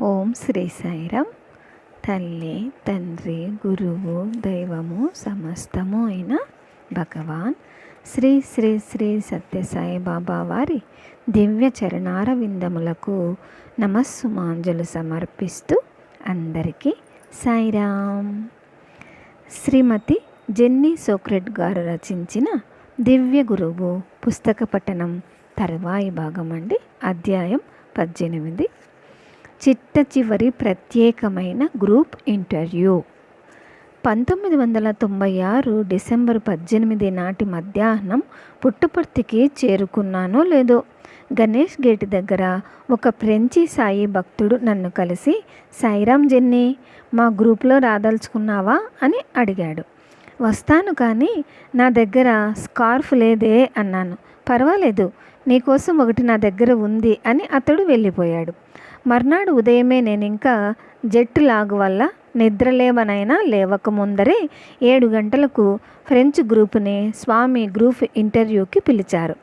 ఓం శ్రీ సాయిరామ్ తల్లి తండ్రి గురువు దైవము సమస్తము అయిన భగవాన్. శ్రీ శ్రీ శ్రీ సత్యసాయి బాబా వారి దివ్య చరణార విందములకు నమస్సుమాంజలు సమర్పిస్తూ అందరికీ సాయిరామ్ శ్రీమతి జెన్నీ సోక్రెట్ గారు రచించిన దివ్య గురువు పుస్తక పఠనం తర్వాయి భాగం అండి. అధ్యాయం పద్దెనిమిది. చిట్ట చివరి ప్రత్యేకమైన గ్రూప్ ఇంటర్వ్యూ. పంతొమ్మిది వందల తొంభై ఆరు డిసెంబర్ పద్దెనిమిది నాటి మధ్యాహ్నం పుట్టుపర్తికి చేరుకున్నానో లేదో గణేష్ గేట్ దగ్గర ఒక ఫ్రెంచి సాయి భక్తుడు నన్ను కలిసి సాయిరామ్ జెన్నీ మా గ్రూప్లో రాదలుచుకున్నావా? అని అడిగాడు. వస్తాను కానీ నా దగ్గర స్కార్ఫ్ లేదే అన్నాను. పర్వాలేదు నీకోసం ఒకటి నా దగ్గర ఉంది అని అతడు వెళ్ళిపోయాడు. మర్నాడు ఉదయమే నేను ఇంకా జెట్ లాగు వల్ల నిద్రలేవనైనా లేవక ముందరే ఏడు గంటలకు ఫ్రెంచ్ గ్రూప్ని స్వామి గ్రూప్ ఇంటర్వ్యూకి పిలిచారు.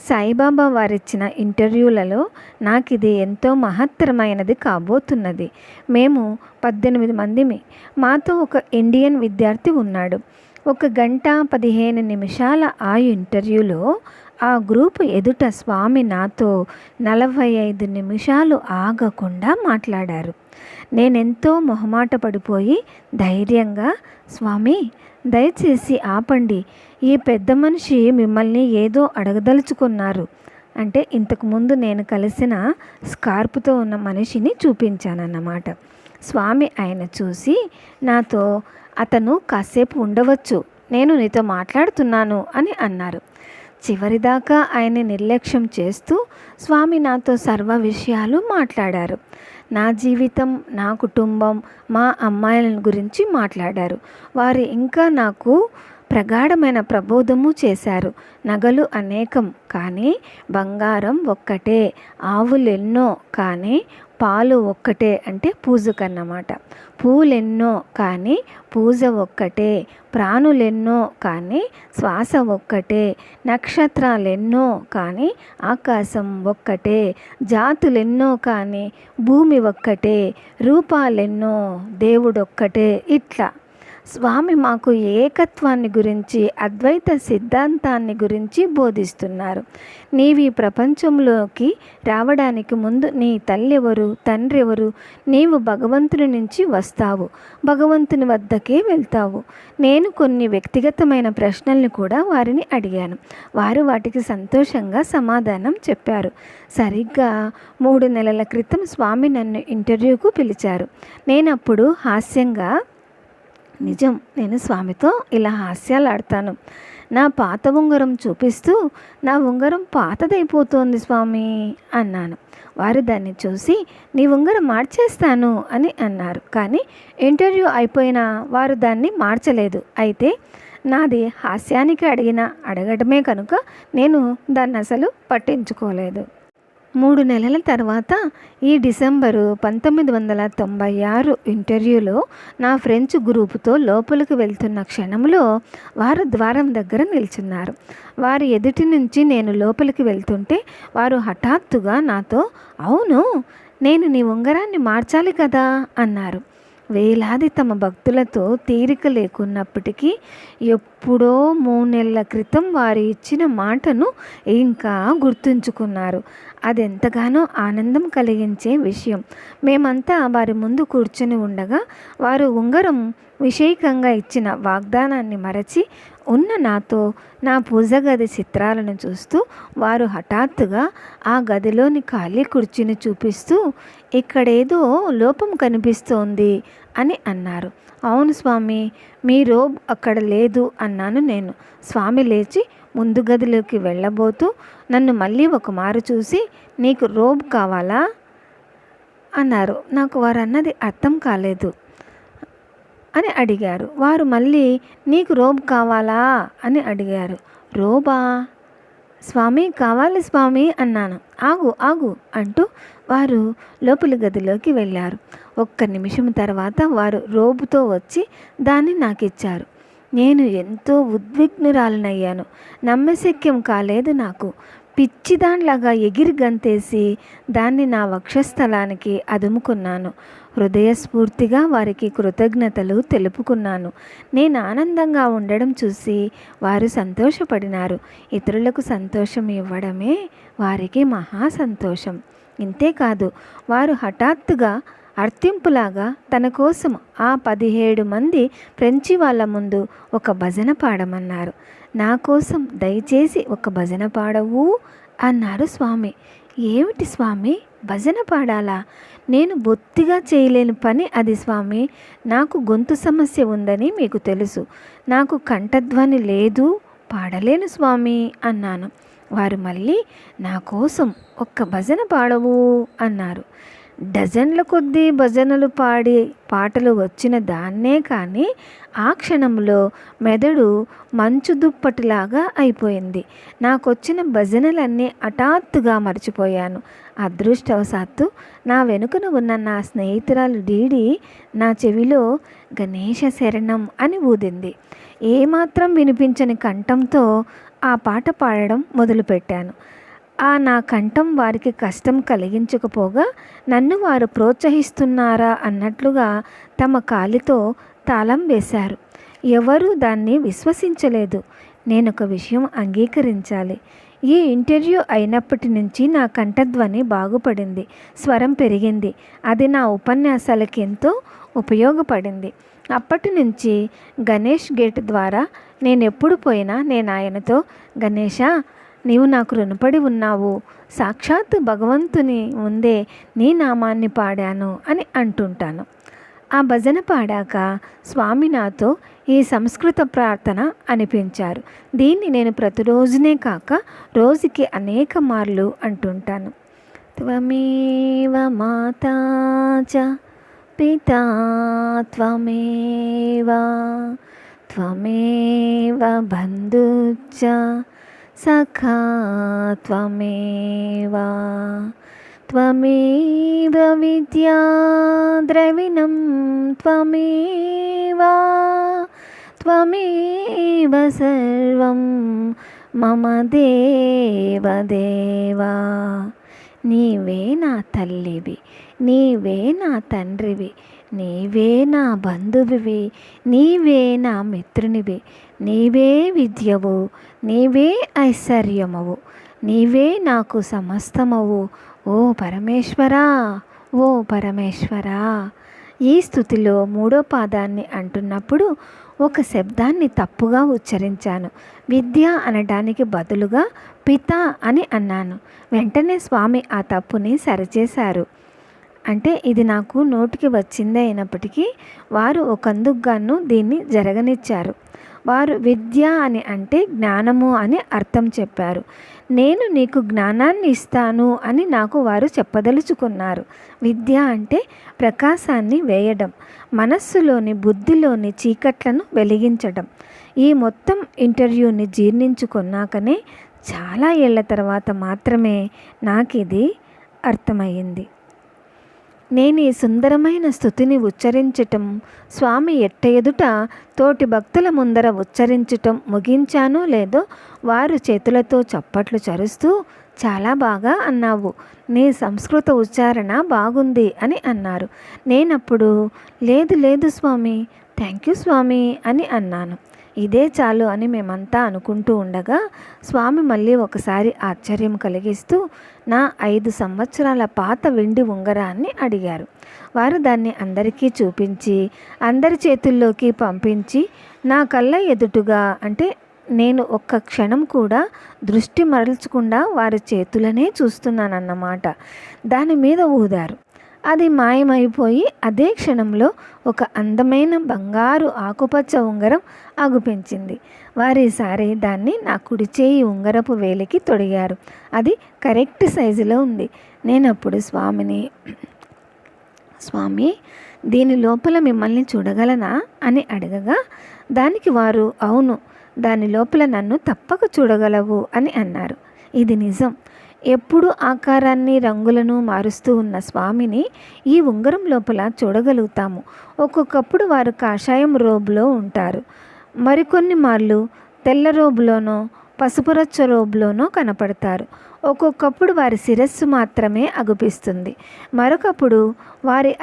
సాయిబాబా వారిచ్చిన ఇంటర్వ్యూలలో నాకు ఇది ఎంతో మహత్తరమైనది కాబోతున్నది. మేము పద్దెనిమిది మందిమి. మాతో ఒక ఇండియన్ విద్యార్థి ఉన్నాడు. ఒక గంట పదిహేను నిమిషాల ఆ ఇంటర్వ్యూలో ఆ గ్రూప్ ఎదుట స్వామి నాతో నలభై ఐదు నిమిషాలు ఆగకుండా మాట్లాడారు. నేనెంతో మొహమాట పడిపోయి ధైర్యంగా స్వామి దయచేసి ఆపండి. ఈ పెద్ద మనిషి మిమ్మల్ని ఏదో అడగదలుచుకున్నారు. అంటే ఇంతకుముందు నేను కలిసిన స్కార్పుతో ఉన్న మనిషిని చూపించానన్నమాట. స్వామి ఆయన చూసి నాతో అతను కాసేపు ఉండవచ్చు. నేను నీతో మాట్లాడుతున్నాను అని అన్నారు. చివరిదాకా ఆయన నిర్లక్ష్యం చేస్తూ స్వామి నాతో సర్వ విషయాలు మాట్లాడారు. నా జీవితం నా కుటుంబం మా అమ్మాయిల గురించి మాట్లాడారు. వారు ఇంకా నాకు ప్రగాఢమైన ప్రబోధము చేశారు. నగలు అనేకం కానీ బంగారం ఒక్కటే ఆవులెన్నో కానీ పాలు ఒక్కటే అంటే పూజకన్నమాట. పూలెన్నో కానీ పూజ ఒక్కటే ప్రాణులెన్నో కానీ శ్వాస ఒక్కటే నక్షత్రాలెన్నో కానీ ఆకాశం ఒక్కటే జాతులెన్నో కానీ భూమి ఒక్కటే రూపాలెన్నో దేవుడొక్కటే ఇట్లా. స్వామి మాకు ఏకత్వాన్ని గురించి అద్వైత సిద్ధాంతాన్ని గురించి బోధిస్తున్నారు. నీవి ప్రపంచంలోకి రావడానికి ముందు నీ తల్లి ఎవరు తండ్రి ఎవరు నీవు భగవంతుని నుంచి వస్తావు. భగవంతుని వద్దకే వెళ్తావు. నేను కొన్ని వ్యక్తిగతమైన ప్రశ్నల్ని కూడా వారిని అడిగాను. వారు వాటికి సంతోషంగా సమాధానం చెప్పారు. సరిగ్గా మూడు నెలల క్రితం స్వామి నన్ను ఇంటర్వ్యూకు పిలిచారు. నేనప్పుడు హాస్యంగా నిజం నేను స్వామితో ఇలా హాస్యాలు ఆడతాను నా పాత ఉంగరం చూపిస్తూ నా ఉంగరం పాతదైపోతోంది స్వామి అన్నాను. వారు దాన్ని చూసి నీ ఉంగరం మార్చేస్తాను అని అన్నారు. కానీ ఇంటర్వ్యూ అయిపోయినా వారు దాన్ని మార్చలేదు. అయితే నాది హాస్యానికి అడిగిన అడగడమే కనుక నేను దాన్ని అసలు పట్టించుకోలేదు. మూడు నెలల తర్వాత ఈ డిసెంబరు పంతొమ్మిది వందల తొంభై ఆరు ఇంటర్వ్యూలో నా ఫ్రెంచ్ గ్రూపుతో లోపలికి వెళ్తున్న క్షణంలో వారు ద్వారం దగ్గర నిల్చున్నారు. వారి ఎదుటి నుంచి నేను లోపలికి వెళ్తుంటే వారు హఠాత్తుగా నాతో అవును నేను నీ ఉంగరాన్ని మార్చాలి కదా అన్నారు. వేలాది తమ భక్తులతో తీరిక లేకున్నప్పటికీ ఎప్పుడో మూడు నెలల క్రితం వారు ఇచ్చిన మాటను ఇంకా గుర్తుంచుకున్నారు. అదెంతగానో ఆనందం కలిగించే విషయం. మేమంతా వారి ముందు కూర్చొని ఉండగా వారు ఉంగరం విషయకంగా ఇచ్చిన వాగ్దానాన్ని మరచి ఉన్న నాతో నా పూజ గది చిత్రాలను చూస్తూ వారు హఠాత్తుగా ఆ గదిలోని ఖాళీ కుర్చీని చూపిస్తూ ఇక్కడేదో లోపం కనిపిస్తోంది అని అన్నారు. అవును స్వామి మీ రోబ్ అక్కడ లేదు అన్నాను నేను. స్వామి లేచి ముందు గదిలోకి వెళ్ళబోతూ నన్ను మళ్ళీ ఒక మారు చూసి నీకు రోబ్ కావాలా? అన్నారు. నాకు వారు అన్నది అర్థం కాలేదు అని అడిగారు. వారు మళ్ళీ నీకు రోబ్ కావాలా? అని అడిగారు. రోబా? స్వామి కావాలి స్వామి అన్నాను. ఆగు ఆగు అంటూ వారు లోపలి గదిలోకి వెళ్ళారు. ఒక్క నిమిషం తర్వాత వారు రోబుతో వచ్చి దాన్ని నాకు ఇచ్చారు నేను ఎంతో ఉద్విగ్నురాలనయ్యాను. నమ్మశక్యం కాలేదు నాకు. పిచ్చిదాన్లాగా ఎగిరి గంతేసి దాన్ని నా వక్షస్థలానికి అదుముకున్నాను. హృదయస్ఫూర్తిగా వారికి కృతజ్ఞతలు తెలుపుకున్నాను. నేను ఆనందంగా ఉండడం చూసి వారు సంతోషపడినారు. ఇతరులకు సంతోషం ఇవ్వడమే వారికి మహా సంతోషం. ఇంతేకాదు వారు హఠాత్తుగా అర్థింపులాగా తన కోసం ఆ పదిహేడు మంది ఫ్రెంచి వాళ్ళ ముందు ఒక భజన పాడమన్నారు. నా కోసం దయచేసి ఒక భజన పాడవు అన్నారు స్వామి. ఏమిటి స్వామి? భజన పాడాలా? నేను బొత్తిగా చేయలేని పని అది స్వామి. నాకు గొంతు సమస్య ఉందని మీకు తెలుసు. నాకు కంఠధ్వని లేదు. పాడలేను స్వామి అన్నాను. వారు మళ్ళీ నా కోసం ఒక్క భజన పాడవు అన్నారు. డజన్ల కొద్దీ భజనలు పాడి పాటలు వచ్చిన దాన్నే కానీ ఆ క్షణంలో మెదడు మంచు దుప్పటిలాగా అయిపోయింది. నాకొచ్చిన భజనలన్నీ హఠాత్తుగా మర్చిపోయాను. అదృష్టవశాత్తు నా వెనుకన ఉన్న నా స్నేహితురాలు డీడి నా చెవిలో గణేష శరణం అని ఊదింది. ఏమాత్రం వినిపించని కంఠంతో ఆ పాట పాడడం మొదలుపెట్టాను. ఆ నా కంఠం వారికి కష్టం కలిగించకపోగా నన్ను వారు ప్రోత్సహిస్తున్నారా అన్నట్లుగా తమ కాలితో తాళం వేశారు. ఎవరూ దాన్ని విశ్వసించలేదు. నేను ఒక విషయం అంగీకరించాలి. ఈ ఇంటర్వ్యూ అయినప్పటి నుంచి నా కంఠధ్వని బాగుపడింది. స్వరం పెరిగింది. అది నా ఉపన్యాసాలకి ఎంతో ఉపయోగపడింది. అప్పటి నుంచి గణేష్ గేట్ ద్వారా నేను ఎప్పుడు పోయినా నేను ఆయనతో గణేష నీవు నాకు రుణపడి ఉన్నావు. సాక్షాత్ భగవంతుని ముందే నీ నామాన్ని పాడాను అని అంటుంటాను. ఆ భజన పాడాక స్వామి నాతో ఈ సంస్కృత ప్రార్థన అనిపించారు. దీన్ని నేను ప్రతిరోజునే కాక రోజుకి అనేక మార్లు అంటుంటాను. త్వమేవ మాతా చ పితా త్వమేవ త్వమేవ బంధుచ్చ సఖా త్వమేవా? త్వమేవ విద్యా ద్రవిణం త్వమేవా? త్వమేవ సర్వం మమ దేవదేవా? నీవే నా తల్లివి నీవే నా తండ్రివి నీవే నా బంధువివి నీవే నా మిత్రునివి నీవే విద్యవు నీవే ఐశ్వర్యమవు నీవే నాకు సమస్తమవు. ఓ పరమేశ్వరా ఓ పరమేశ్వరా. ఈ స్థుతిలో మూడో పాదాన్ని అంటున్నప్పుడు ఒక శబ్దాన్ని తప్పుగా ఉచ్చరించాను. విద్య అనడానికి బదులుగా పిత అని అన్నాను. వెంటనే స్వామి ఆ తప్పుని సరిచేశారు. అంటే ఇది నాకు నోటికి వచ్చిందే అయినప్పటికీ వారు ఒకందుకుగాను దీన్ని జరగనిచ్చారు. వారు విద్య అని అంటే జ్ఞానము అని అర్థం చెప్పారు. నేను నీకు జ్ఞానాన్ని ఇస్తాను అని నాకు వారు చెప్పదలుచుకున్నారు. విద్య అంటే ప్రకాశాన్ని వేయడం మనస్సులోని బుద్ధిలోని చీకట్లను వెలిగించడం. ఈ మొత్తం ఇంటర్వ్యూని జీర్ణించుకున్నాకనే చాలా ఏళ్ళ తర్వాత మాత్రమే నాకు ఇది అర్థమయ్యింది. నేను ఈ సుందరమైన స్థుతిని ఉచ్చరించటం స్వామి ఎట్ట ఎదుట తోటి భక్తుల ముందర ఉచ్చరించటం ముగించానో లేదో వారు చేతులతో చప్పట్లు చరుస్తూ చాలా బాగా అన్నావు. నీ సంస్కృత ఉచ్చారణ బాగుంది అని అన్నారు. నేనప్పుడు లేదు లేదు స్వామి. థ్యాంక్ యూ స్వామి అని అన్నాను. ఇదే చాలు అని మేమంతా అనుకుంటూ ఉండగా స్వామి మళ్ళీ ఒకసారి ఆశ్చర్యం కలిగిస్తూ నా ఐదు సంవత్సరాల పాత వెండి ఉంగరాన్ని అడిగారు. వారు దాన్ని అందరికీ చూపించి అందరి చేతుల్లోకి పంపించి నా కళ్ళ ఎదుటుగా అంటే నేను ఒక్క క్షణం కూడా దృష్టి మరల్చకుండా వారి చేతులనే చూస్తున్నానన్నమాట. దాని మీద ఊదారు. అది మాయమైపోయి అదే క్షణంలో ఒక అందమైన బంగారు ఆకుపచ్చ ఉంగరం ఆగుపెంచింది. వారిసారి దాన్ని నా కుడి చేయి ఉంగరపు వేలికి తొడిగారు. అది కరెక్ట్ సైజులో ఉంది. నేను అప్పుడు స్వామిని స్వామి దీని లోపల మిమ్మల్ని చూడగలనా అని అడగగా దానికి వారు అవును దాని లోపల నన్ను తప్పక చూడగలవు అని అన్నారు. ఇది నిజం. ఎప్పుడు ఆకారాన్ని రంగులను మారుస్తూ ఉన్న స్వామిని ఈ ఉంగరం లోపల చూడగలుగుతాము. ఒక్కొక్కప్పుడు వారు కాషాయం రోబులో ఉంటారు. మరికొన్ని మార్లు తెల్ల రోబులోనో పసుపురచ్చ రోబులోనో కనపడతారు. ఒక్కొక్కప్పుడు వారి శిరస్సు మాత్రమే అగుపిస్తుంది. మరొకప్పుడు వారి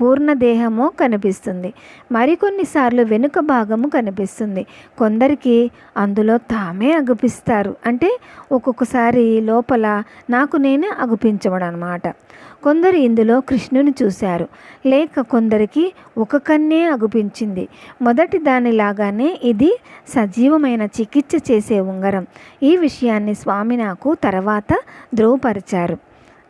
పూర్ణ దేహము కనిపిస్తుంది. మరికొన్నిసార్లు వెనుక భాగము కనిపిస్తుంది. కొందరికి అందులో తామే అగుపిస్తారు. అంటే ఒక్కొక్కసారి లోపల నాకు నేనే అగుపించవడం అనమాట కొందరు ఇందులో కృష్ణుని చూశారు. లేక కొందరికి ఒక కన్నే అగుపించింది. మొదటి దానిలాగానే ఇది సజీవమైన చికిత్స చేసే ఉంగరం. ఈ విషయాన్ని స్వామి నాకు తర్వాత ధృవపరిచారు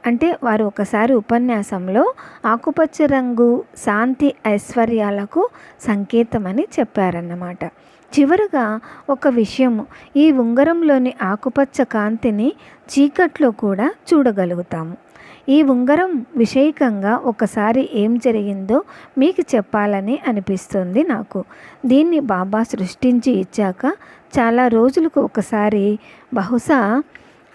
అంటే వారు ఒకసారి ఉపన్యాసంలో ఆకుపచ్చ రంగు శాంతి ఐశ్వర్యాలకు సంకేతమని చెప్పారన్నమాట. చివరగా ఒక విషయం ఈ ఉంగరంలోని ఆకుపచ్చ కాంతిని చీకట్లో కూడా చూడగలుగుతాము. ఈ ఉంగరం విషయకంగా ఒకసారి ఏం జరిగిందో మీకు చెప్పాలని అనిపిస్తుంది నాకు. దీన్ని బాబా సృష్టించి ఇచ్చాక చాలా రోజులకు ఒకసారి బహుశా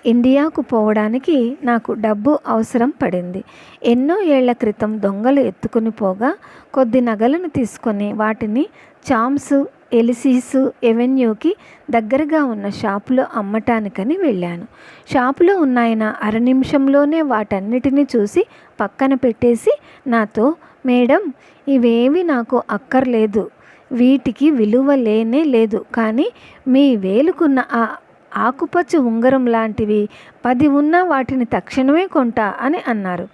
ఇండియాకు పోవడానికి నాకు డబ్బు అవసరం పడింది. ఎన్నో ఏళ్ళ క్రితం దొంగలు ఎత్తుకుని పోగా కొద్ది నగలను తీసుకొని వాటిని చామ్స్ ఎలిసీస్ ఎవెన్యూకి దగ్గరగా ఉన్న షాపులో అమ్మటానికని వెళ్ళాను. షాపులో ఉన్నాయన అర నిమిషంలోనే వాటన్నిటినీ చూసి పక్కన పెట్టేసి నాతో మేడం ఇవేవి నాకు అక్కర్లేదు. వీటికి విలువ లేనే లేదు. కానీ మీ వేలుకున్న ఆ ఆకుపచ్చ ఉంగరం లాంటివి పది ఉన్నా వాటిని తక్షణమే కొంటా అని అన్నారు.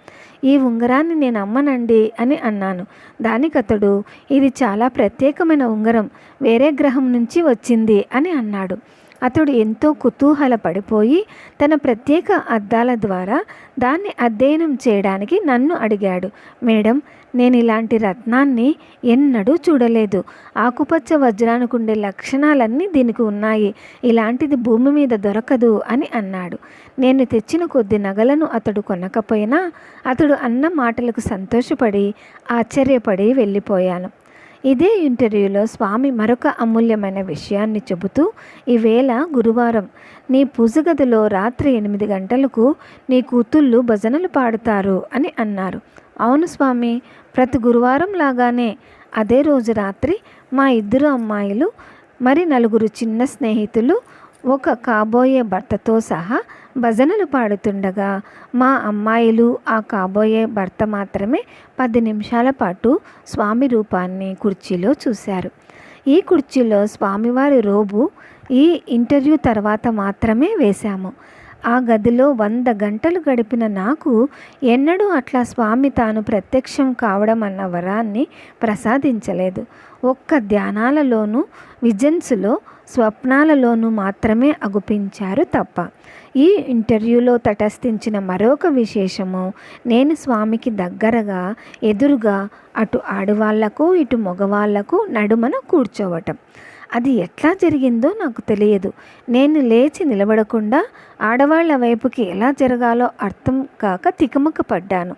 ఈ ఉంగరాన్ని నేను అమ్మనండి అని అన్నాను. దానికతడు ఇది చాలా ప్రత్యేకమైన ఉంగరం వేరే గ్రహం నుంచి వచ్చింది అని అన్నాడు. అతడు ఎంతో కుతూహల పడిపోయి తన ప్రత్యేక అద్దాల ద్వారా దాన్ని అధ్యయనం చేయడానికి నన్ను అడిగాడు. మేడం నేను ఇలాంటి రత్నాన్ని ఎన్నడూ చూడలేదు. ఆకుపచ్చ వజ్రానికి ఉండే లక్షణాలన్నీ దీనికి ఉన్నాయి. ఇలాంటిది భూమి మీద దొరకదు అని అన్నాడు. నేను తెచ్చిన కొద్ది నగలను అతడు కొనకపోయినా అతడు అన్న మాటలకు సంతోషపడి ఆశ్చర్యపడి వెళ్ళిపోయాను. ఇదే ఇంటర్వ్యూలో స్వామి మరొక అమూల్యమైన విషయాన్ని చెబుతూ ఈవేళ గురువారం నీ పూజగదిలో రాత్రి ఎనిమిది గంటలకు నీ కూతుళ్ళు భజనలు పాడుతారు అని అన్నారు. అవును స్వామి ప్రతి గురువారం లాగానే. అదే రోజు రాత్రి మా ఇద్దరు అమ్మాయిలు మరి నలుగురు చిన్న స్నేహితులు ఒక కాబోయే భర్తతో సహా భజనలు పాడుతుండగా మా అమ్మాయిలు ఆ కాబోయే భర్త మాత్రమే పది నిమిషాల పాటు స్వామి రూపాన్ని కుర్చీలో చూశారు. ఈ కుర్చీలో స్వామివారి రోబు ఈ ఇంటర్వ్యూ తర్వాత మాత్రమే వేశాము. ఆ గదిలో వంద గంటలు గడిపిన నాకు ఎన్నడూ అట్లా స్వామి తాను ప్రత్యక్షం కావడం అన్న వరాన్ని ప్రసాదించలేదు. ఒక్క ధ్యానాలలోనూ విజన్స్లో స్వప్నాలలోనూ మాత్రమే అగుపించారు తప్ప. ఈ ఇంటర్వ్యూలో తటస్థించిన మరొక విశేషము నేను స్వామికి దగ్గరగా ఎదురుగా అటు ఆడవాళ్ళకు ఇటు మగవాళ్ళకు నడుమన కూర్చోవటం. అది ఎట్లా జరిగిందో నాకు తెలియదు. నేను లేచి నిలబడకుండా ఆడవాళ్ళ వైపుకి ఎలా జరగాలో అర్థం కాక తికమక పడ్డాను.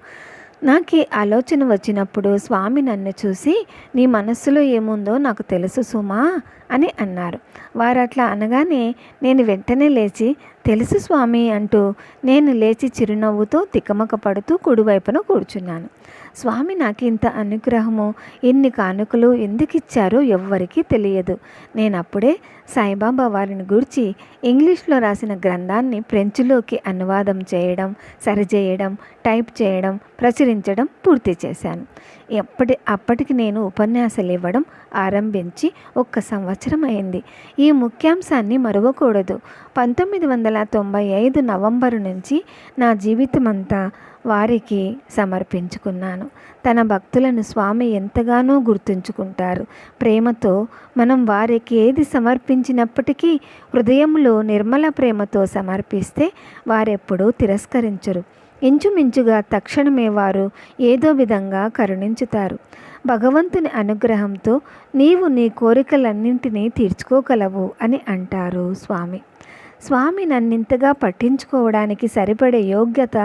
నాకు ఈ ఆలోచన వచ్చినప్పుడు స్వామి నన్ను చూసి నీ మనస్సులో ఏముందో నాకు తెలుసు సుమా అని అన్నారు. వారు అట్లా అనగానే నేను వెంటనే లేచి తెలుసు స్వామి అంటూ నేను లేచి చిరునవ్వుతో తికమక పడుతూ కుడివైపున కూర్చున్నాను. స్వామి నాకు ఇంత అనుగ్రహము ఇన్ని కానుకలు ఎందుకు ఇచ్చారో ఎవ్వరికీ తెలియదు. నేను అప్పుడే సాయిబాబా వారిని గురించి ఇంగ్లీష్లో రాసిన గ్రంథాన్ని ఫ్రెంచ్లోకి అనువాదం చేయడం సరిచేయడం టైప్ చేయడం ప్రచురించడం పూర్తి చేశాను. ఎప్పటి అప్పటికి నేను ఉపన్యాసాలు ఇవ్వడం ఆరంభించి ఒక్క సంవత్సరం అయింది. ఈ ముఖ్యాంశాన్ని మరవకూడదు. పంతొమ్మిది వందల తొంభై ఐదు నవంబరు నుంచి నా జీవితమంతా వారికి సమర్పించుకున్నాను. తన భక్తులను స్వామి ఎంతగానో గుర్తుంచుకుంటారు. ప్రేమతో మనం వారికి ఏది సమర్పించినప్పటికీ హృదయంలో నిర్మల ప్రేమతో సమర్పిస్తే వారెప్పుడూ తిరస్కరించరు. ఇంచుమించుగా తక్షణమే వారు ఏదో విధంగా కరుణించుతారు. భగవంతుని అనుగ్రహంతో నీవు నీ కోరికలన్నింటినీ తీర్చుకోగలవు అని అంటారు స్వామి. స్వామి నన్నింతగా పట్టించుకోవడానికి సరిపడే యోగ్యత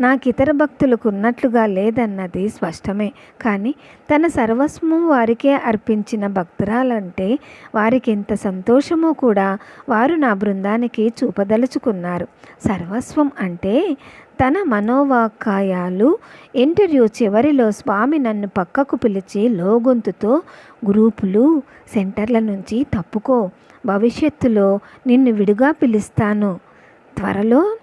నాకు ఇతర భక్తులకు ఉన్నట్లుగా లేదన్నది స్పష్టమే. కానీ తన సర్వస్వము వారికే అర్పించిన భక్తురాలంటే వారికి ఎంత సంతోషమో కూడా వారు నా బృందానికి చూపదలుచుకున్నారు. సర్వస్వం అంటే తన మనోవాకాయాలు ఇంటర్వ్యూ చివరిలో స్వామి నన్ను పక్కకు పిలిచి లోగొంతుతో గ్రూపులు సెంటర్ల నుంచి తప్పుకో. భవిష్యత్తులో నిన్ను విడిగా పిలుస్తాను. త్వరలో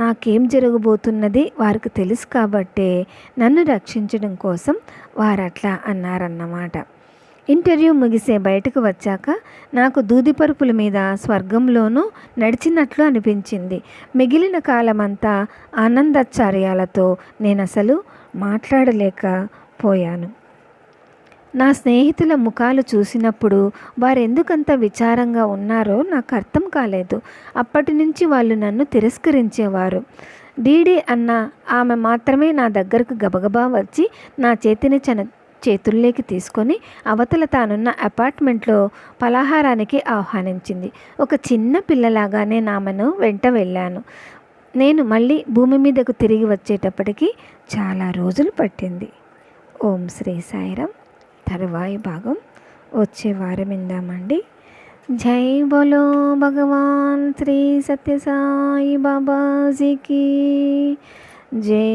నాకేం జరగబోతున్నది వారికి తెలుసు కాబట్టే నన్ను రక్షించడం కోసం వారట్లా అన్నారన్నమాట. ఇంటర్వ్యూ ముగిసే బయటకు వచ్చాక నాకు దూదిపరుపుల మీద స్వర్గంలోనూ నడిచినట్లు అనిపించింది. మిగిలిన కాలమంతా ఆనందాచార్యాలతో నేను అసలు మాట్లాడలేకపోయాను నా స్నేహితుల ముఖాలు చూసినప్పుడు వారు ఎందుకంత విచారంగా ఉన్నారో నాకు అర్థం కాలేదు. అప్పటి నుంచి వాళ్ళు నన్ను తిరస్కరించేవారు. డీడీ అన్న ఆమె మాత్రమే నా దగ్గరకు గబగబా వచ్చి నా చేతిని చన చేతుల్లోకి తీసుకొని అవతల తానున్న అపార్ట్మెంట్లో పలాహారానికి ఆహ్వానించింది. ఒక చిన్న పిల్లలాగా నేను ఆమెను వెంట వెళ్ళాను. నేను మళ్ళీ భూమి మీదకు తిరిగి వచ్చేటప్పటికి చాలా రోజులు పట్టింది. ఓం శ్రీ సాయిరం. తరువాయి భాగం. వచ్చే వారం ఇందామండి జై బోలో భగవాన్ శ్రీ సత్యసాయి బాబాజీకి. జై.